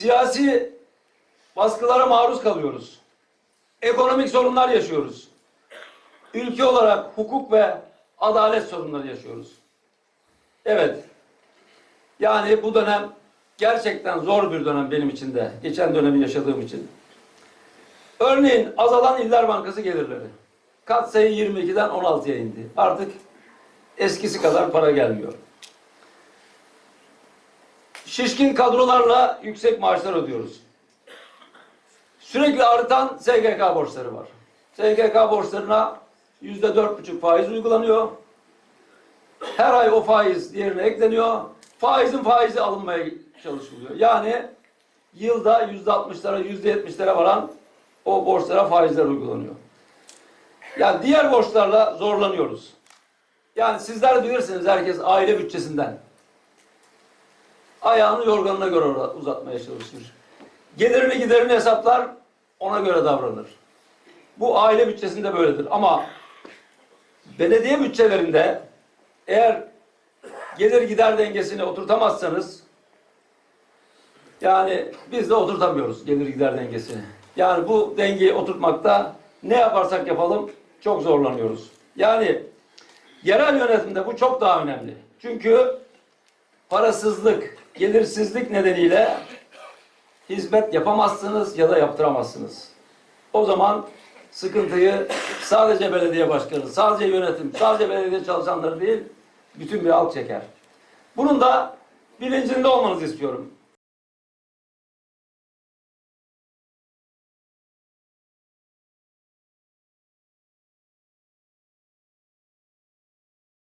Siyasi baskılara maruz kalıyoruz. Ekonomik sorunlar yaşıyoruz. Ülke olarak hukuk ve adalet sorunları yaşıyoruz. Evet. Yani bu dönem gerçekten zor bir dönem benim için de. Geçen dönemi yaşadığım için. Örneğin azalan İller Bankası gelirleri. Kat sayı 22'den 16'ya indi. Artık eskisi kadar para gelmiyor. Şişkin kadrolarla yüksek maaşlar ödüyoruz. Sürekli artan SGK borçları var. SGK borçlarına yüzde dört buçuk faiz uygulanıyor. Her ay o faiz diğerine ekleniyor. Faizin faizi alınmaya çalışılıyor. Yani yılda yüzde altmışlara, yüzde yetmişlere varan o borçlara faizler uygulanıyor. Yani diğer borçlarla zorlanıyoruz. Yani sizler bilirsiniz herkes aile bütçesinden. Ayağını yorganına göre uzatmaya çalışır. Gelirini giderini hesaplar, ona göre davranır. Bu aile bütçesinde böyledir. Ama belediye bütçelerinde eğer gelir gider dengesini oturtamazsanız yani biz de oturtamıyoruz gelir gider dengesini. Yani bu dengeyi oturtmakta ne yaparsak yapalım çok zorlanıyoruz. Yani yerel yönetimde bu çok daha önemli. Çünkü parasızlık, gelirsizlik nedeniyle hizmet yapamazsınız ya da yaptıramazsınız. O zaman sıkıntıyı sadece belediye başkanı, sadece yönetim, sadece belediye çalışanları değil, bütün bir halk çeker. Bunun da bilincinde olmanızı istiyorum.